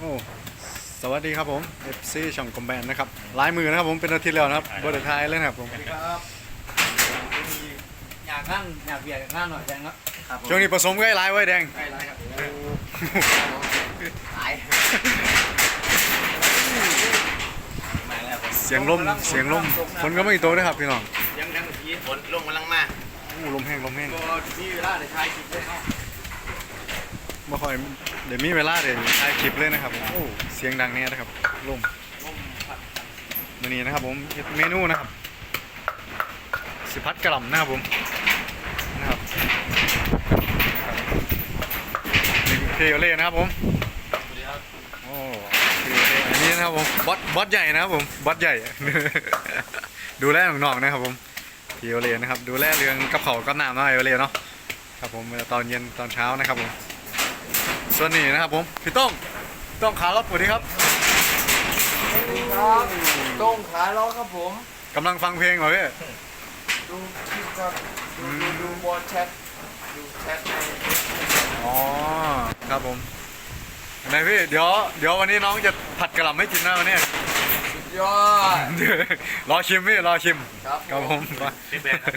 โอ้สวัสดีครับผม FC ช่องคอมแบนนะครับลายมือนะครับผมเป็นอาทิตย์แล้วนะครับบริทายเลยนะครับผมครับอยากนั่งอยากเบียดอยากนั่งหน่อยแดงครับครับช่วงนี้ผสมกับไอ้ลายไว้แดงใกล้แล้วครับหายมาแล้วผมเสียงลมเสียงลมฝนก็ไม่โตนะครับพี่น้องยังยังเมื่อกี้ฝนลงกำลังมาอู้ลมแห้งลมแห้งก็มีเวลาในท้ายคลิปด้วยเนาะ ไม่ค่อยเดี๋ยวมีเวลาเดี๋ยวถ่ายคลิปเลยนะครับโอ้เสียงดังเนี่ยนะครับลมลมพัดวันนี้นะครับผมเมนูนะครับสิพัดกระหล่ำนะครับผมนะครับนี่คือเคโอเล่นะครับผมโอ้อันนี้นะครับผมบอสบอสใหญ่นะครับผมบอสใหญ่ ดูแลน้องๆนะครับผมพี่โอเลนะครับ ดูแลเรื่องกับเขากับน้ำนาะไอโอเลเนาะครับผมตอนเย็นตอนเช้านะครับผม ส่วนนี้นะครับผมพี่ต้องต้องขาล็อกสวัสดีครับครับต้งขาล้อครับผมกำลังฟังเพลงเหรอพี่ดูคลิปครับดูดูดูบอลแชทดูแชทในอ๋อครับผมไหนพี่เดี๋ยวเดี๋ยววันนี้น้องจะผัดกระหล่ำให้กินนะวันนี้สุดยอดรอชิมพี่รอชิมครับครับผมมาเชฟแบนครับ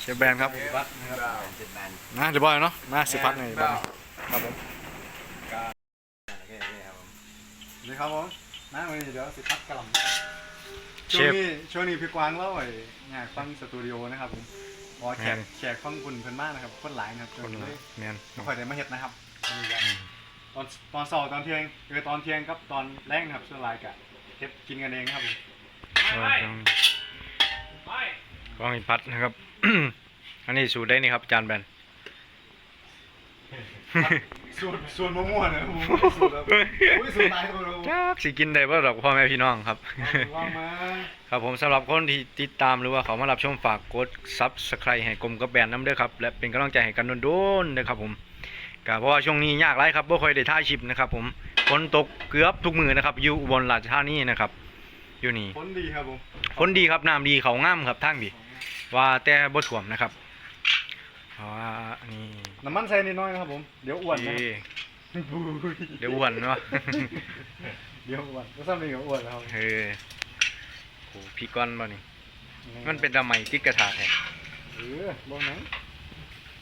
เชฟแบนครับเชฟแบนนะเดี๋ยวบอยเนาะมาสิพัดไงบ้าง ครับผมนี่ครับผมนะวันนี้เดี๋ยวสิพัดกระหล่ำช่วงนี้ช่วงนี้พี่กวางเล่าไอ้งานฟังสตูดิโอนะครับผมอ๋อแขกแขกฟังคุณเพิ่นมากนะครับคนหลายนะครับคนเลยแมนไม่ค่อยได้มาเฮ็ดนะครับตอนตอนเสาร์ตอนเที่ยงคือตอนเที่ยงกับตอนแรกนะครับส่วนหลายกะเฮ็ดกินกันเองนะครับผมกล้องอีพัดนะครับ อันนี้สูตรได้นี่ครับจานแบน สูตรสูตรมั่วๆนะครับผมสูตรแบบอุ้ยสูตรตายตัวเราจักสิกินได้บ่ดอกพ่อแม่พี่น้องครับ ว่างมาครับผมสำหรับคนที่ติดตามหรือว่าเขามารับชมฝากกดซับสไครต์ให้กลมกับแบรนด์น้ำเด้อครับ และเป็นกำลังใจให้กันโดนๆนะครับผมก็เพราะว่าช่วงนี้ยากไรครับบ่ค่อยได้ท่ายชิปนะครับผมฝนตกเกือบทุกมือนะครับ อยู่อุบลราชธานีนะครับ อยู่นี่ผลดีครับผมฝนดีครับน้ำดีเขาง่ามครับทางดี ว่าแต่บ่ท่วมนะครับเพราะว่านี่ น้ำมันใส่นิดหน้อยนะครับผม เดี๋ยวอ้วนนะที่บุ้ยเดี๋ยวอ้วนเนาะเดี๋ยวอ้วนก็ซ้ำนี่ก็อ้วนแล้วครับเออโหพี่ก้อนบ่นี่ มันเป็นตะไมติดกระทะแท้เออบ่หนัง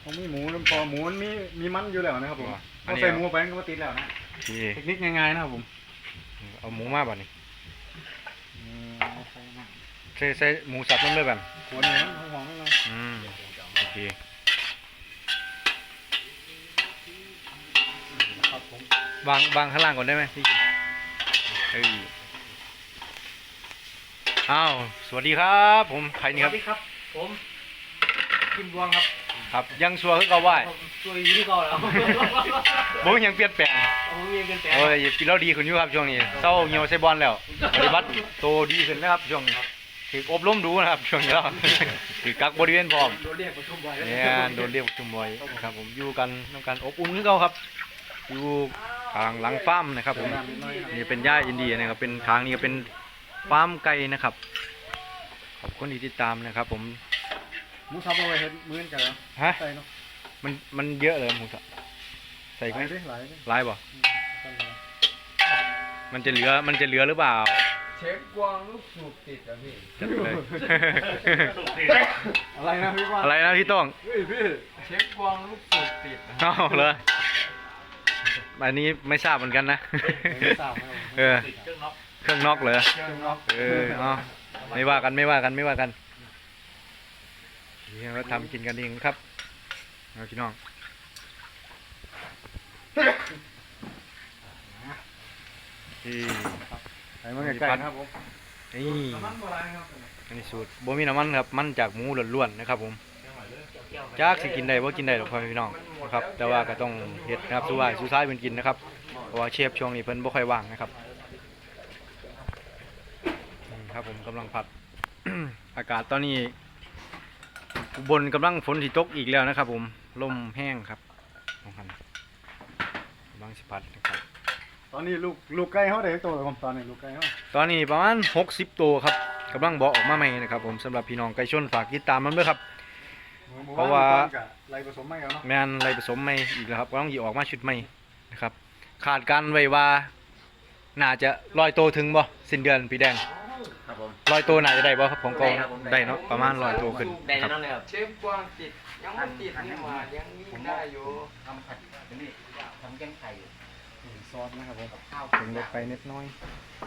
เขามีหมูน้ำพอหมูมันมีมีมันอยู่แล้วนะครับผมอัเอานนี้ใส่หมูไปมันก็มาติดแล้วนะที่เทคนิคง่ายๆนะครับผมเอาหมูมาบ่นี่อืมเอาใส่มาใส่ใส่หมูสับลงเลยบันขวดหนึงเอาหอมๆเลยอืมโอเค ครับผม วางวางข้างล่างก่อนได้ไหมพี่กินเฮ้ยอ้าวสวัสดีครับ ผมใครนี่ครับครับ ผมกินบวงครับครับ ยังชัวร์คือเก่าไหวตัวอยู่ที่เก่าแล้วบ่มีหยังเปลี่ยนแปลงผมมีเงินแต่ โอ้ยกินแล้วดีขึ้นอยู่ครับช่วงนี้เศร้าเหี่ยวใส่บอลแล้วปฏิบัติโตดีขึ้นนะครับช่วงนี้ถืออบรมดูนะครับ ช่วงนี้แล้วถือกักบริเวณพร้อม โดนเรียกประชุมบ่อยเนี่ยโดนเรียกประชุมบ่อยนะครับ ผมอยู่กันน้ำกันอบอุ่นคือเก่าครับ อยู่ ทางหลังฟาร์มนะครับผมน้ำนิดหน่อยครับนี่เป็นหญ้าอินเดียนะครับเป็นทางนี้ก็เป็นฟาร์มไก่นะครับขอบคุณที่ติดตามนะครับ ผมหมูสับเอาไว้เฮ็ดมื้อนกันแล้วฮะใส่เนาะมันมันเยอะเลยหมูสับใส่หไหมลายดิหลายดิลายบ่อืมใส่เลยมันจะเหลือมันจะเหลือหรือเปล่าเช็คกวางลูกสูบติดอะพี่จัดไปเลยอะไรนะพี่ว่าอะไรนะพี่ต้องเฮ้ยพี่เช็คกวางลูกสูบติดเอาเลย อันนี้ไม่ทราบเหมือนกันนะ ไม่ทราบครับผมเออเครื่องน็อกเครื่องน็อกเลยเครื่องน็อกเออเอาไม่ว่ากันไม่ว่ากันไม่ว่ากันนี่เราทำกินกันเองครับเอาพี่น้องที่ใส่มาไก่ครับผมนี่น้ำมันโบราณครับ อันนี้สูตรบ่มีน้ำมันครับ มันจากหมูล้วนๆนะครับผม จากสิกินได้บ่กินได้หรอกพ่อพี่น้องนะครับแต่ว่าก็ต้องเฮ็ดนะครับสู้ว่าสู้ซ้ายเพิ่นกินนะครับเพราะว่าเชฟช่วงนี้เพิ่นบ่ค่อยว่างนะครับนี่ครับผมกำลังผัด อากาศตอนนี้อุบนกำลังฝนที่ตกอีกแล้วนะครับ ผมลมแห้งครับของคันกำลังสิพัดนะครับตอนนี้ลูกลูกไก่เขาได้ตัวแล้วผมตอนนี้ลูกไก่เขาตอนนี้ประมาณ 60 ตัวครับกำลังบอกออกมาใหม่นะครับ ผมสำหรับพี่น้องไก่ชนฝากติดตามมันด้วยครับ เพราะว่าไรผสมไม่กันเนาะแม่นอะไรผสมใหม่อีกแล้วครับกำลังหยิออกมาชุดใหม่นะครับ ขาดการไว้ว่าน่าจะลอยโตถึงบ่สิ้นเดือนพี่แดงครับผมลอยโตน่าจะได้บ่ครับของกองได้ครับผมได้เนาะประมาณลอยโตขึ้นได้ครับแน่นอนเลยครับเชฟกวางติดยังไม่ติดนี่หว่ายังนี่ได้อยู่ทำผัดอันนี้ทำแกงไข่อยู่ซอสนะครับผมกับข้าวถึงลดไปนิดน้อย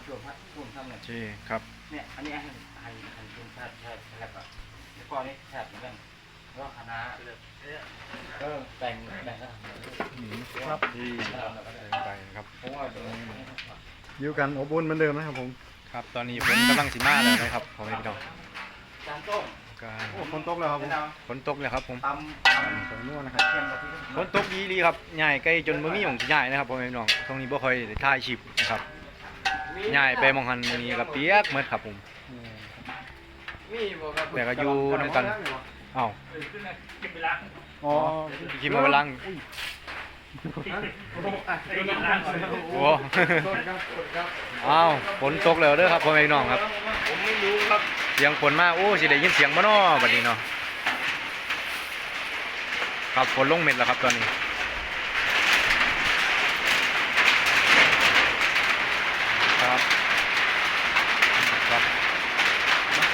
ช่วงพัดช่วงทำเลยโอเคครับเนี่ยอันนี้อาหารไทยอาหารช่วงชาติชาติแล้วก็แล้วก็นี่แซ่บเหมือนกันแล้ว ก็คณะเออแบ่งแบ่งกันครับที่ไปนะครับเพราะว่าเดี๋ยวนี้อยู่กันอบอุ่นเหมือนเดิมนะครับผม ครับ ตอนนี้ฝนกำลังสิมาแล้วนะครับพ่อแม่พี่น้องจานต้มก็โอ้ฝนตกแล้วครับผมฝนตกแล้วครับผมตำตตรงนู้นนะำครับเค็มกะทิฝนตกดีดีครับใหญ่ใกล้จนบ่มีหม่องสิใหญ่นะครับพ่อแม่พี่น้องตรงนี้บ่ค่อยได้ถ่ายคลิปนะครับใหญ่ไปหมองหันนี่ก็เปียกหมดครับผมมีบ่ครับแต่ก็อยู่นำกัน อ้าวอ๋อคิดมาบัลลังก์โอ้โทษครับโทษครับอ้าวฝนตกแล้วเด้อครับพ่อแม่พี่น้องครับ ผมไม่รู้ครับเสียงฝนมาโอ้สิได้ยินเสียงบ่น้อบัดนี้เนาะครับฝนลงเม็ดแล้วครับตอนนี้ครับครับ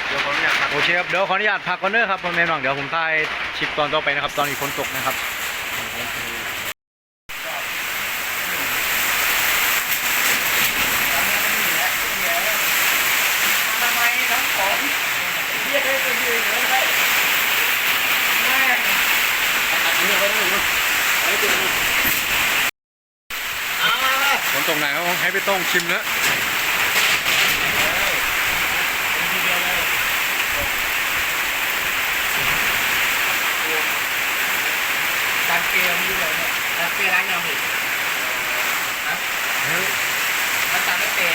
เดี๋ยวผมอยาก โอ เคครับเดี๋ยวขออนุญาตพักก่อนเด้อครับพ่อแม่พี่น้องเดี๋ยวผมถ่ายคลิปตอนต่อไปนะครับ ตอนนี้ฝนตกนะครับทำไมทั้งของเรียกให้ไปยืนเลยได้แม่ฝนตกไหนครับให้พี่โต้องชิมนะ การเกมอยู่เลย เนี่ยการเกมร้านยังอีกนะมันตามไม่เตะ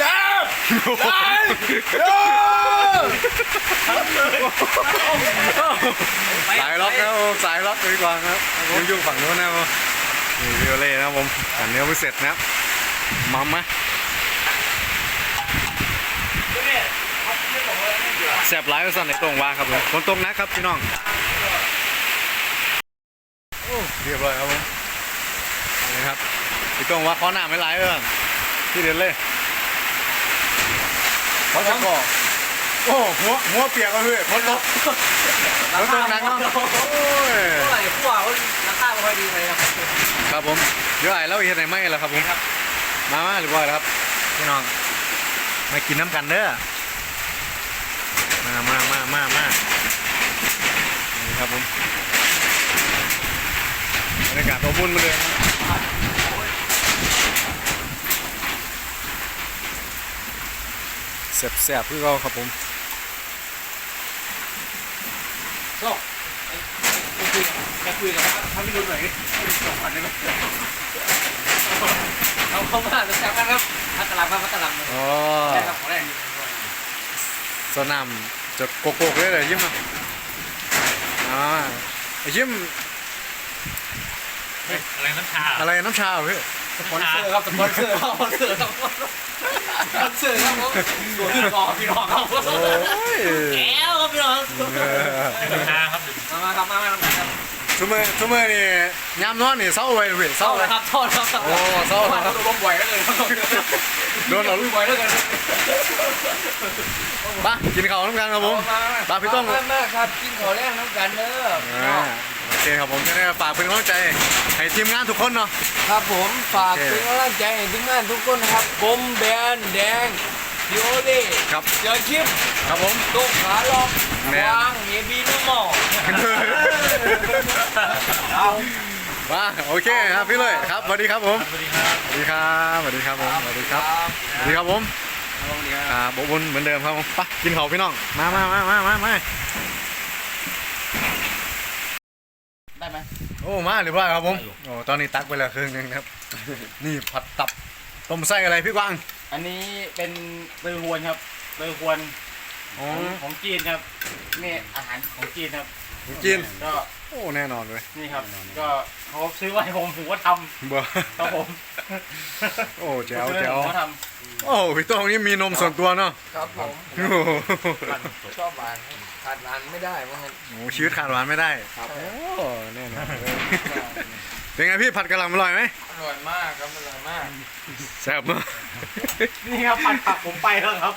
จ้าได้สายล็อกนะครับผมสายล็อกดีกว่าครับยุ่งยุ่งฝั่งโน้นนะครับผมนี่วิโอเล่นะครับผมสันเนื้อไม่เสร็จนะครับมัมไหมแสบหลายก็สั่นในตรงว่าครับผมฝนตกหนะครับพี่น้อง โอ้เรียบร้อยครับผม เอาเลยครับพี่ตรงว่าขอหน้าไม่ไหลายเออที่เด็ดเลยเขาจะก่อโอ้หัวหัวเปียกก็คือฝนตกฝนตกหนักเนาะโอ้ยเท่าไหร่พวกเขาราคาไม่ค่อยดีเลยครับครับผมเดี๋ยวไอ้แล้วเห็นไหนไม่แล้วครับผมมามาหรือว่าแล้วครับพี่น้องมากินน้ำกันเด้อมามามามามานี่ครับผม บรรยากาศอบอุ่นมาเลยแซ่บแซ่บๆคือเราครับผมจะคุยกับท่านพี่รุ่นหน่อยสองพันได้ไหมเอาเข้ามาจะแซวกันครับพักกะลำครับพักกะลำอ๋อใช่ครับของแรกสนามจดโกโก้เลยเลยยิ้มอะอ่าไอ้ยิ้มอะไรน้ำชาอะไรน้ำชาเหรอพี่ สปอนเซอร์ครับสปอนเซอร์ครับสปอนเซอร์ครับสปอนเซอร์ครับผมตัวพี่น้องพี่น้องครับโอ้ยแก้วครับพี่น้องเออน้ำชาครับมามาครับมามาครับทุกมือทุกมือนี่ยามนอนนี่เศร้าไปเลยพี่เศเศร้าร้าเลเลยยครับโทษครับโอ้เศร้าคครัรับบล้มบ่อยแล้วเลยครับโดนเราล้มบ่อยแล้วกันไปกินข้าวน้ำกันครับผมลาพี่ต้องมากครับกินข้าวแรกน้ำกันเด้อ อ่าโอเคครับผมจะได้ฝากเป็นกำลังใจให้ทีมงานทุกคนเนาะ ครับผมฝากโอเค เป็นกำลังใจให้ทีมงานทุกคนนะครับกลมแบนแดงดิโอเล่ครับ เจอชิปครับผมตุ้งขาล็อกแมน วางเฮบีนูมอลเอามาโอเคครับพี่เลยครับสวัสดีครับผมสวัสดีครับสวัสดีครับสวัสดีครับผมสวัสดีครับสวัสดีครับผมอ่าบบนเหมือนเดิมครับผมไปกินข้าวพี่น้องมามามามามามา ได้ไหม โอ้มาหรือว่าครับผมโอ้ตอนนี้ตักไปแล้วครึ่งหนึงครับ นี่ผัดตับต้มไส้อะไรพี่กวางอันนี้เป็นเบอร์ฮวนครับเบอร์ฮวนอ๋อของของจีนครับ นี่อาหารของจีนครับ ของจีนก็ โอ้แน่นอนเลยนี่ครับ ก็เขาซื้อไว้ให้ผมผมก็ทเบอำครับผมโอ้แจ๋วซื้อให้แจ๋วผมก็ทโอ้พี่โต้งนี่มีนมส่วนตัวเนาะครับผมโอ้โหชอบหวานขาดหวานไม่ได้เพราะงั้นโอ้ชีวิตขาดหวานไม่ได้ครับโอ้แน่นอนเลยเป็นไงพี่ผัดกะหล่ำอร่อยไหมอร่อยมากครับอร่อยมากแซ่บมากนี่ครับผัดผักผมไปแล้วครับ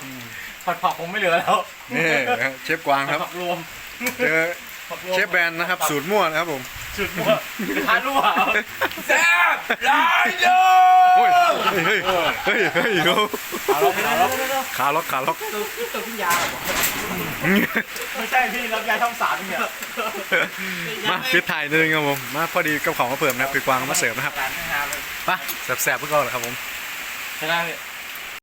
ผัดผักผมไม่เหลือแล้วนี่นะครับเชฟกวางครับ ผักรวมเจอผักรวม เชฟแบนนะครับ สูตรมั่วนะครับผมสุดมั่วทานรั่วแซ่บหลายโยโอ้ยเฮ้ยเฮ้ยเฮ้ยเฮ้ยโอ้ขาล็อกขาล็อกขาล็อกขาล็อกตัวตัวพี่ยาเหรอไม่ใช่พี่รับยาช่องสามเนี่ยมาปิดถ่ายนิดนึงครับผม มาพอดีกับของมาเพิ่มนะครับคือกวางเอามาเสิร์ฟนะครับร้านอาหารเลยไปแซ่บๆเพื่อก่อนครับผม ใช่ไหมพี่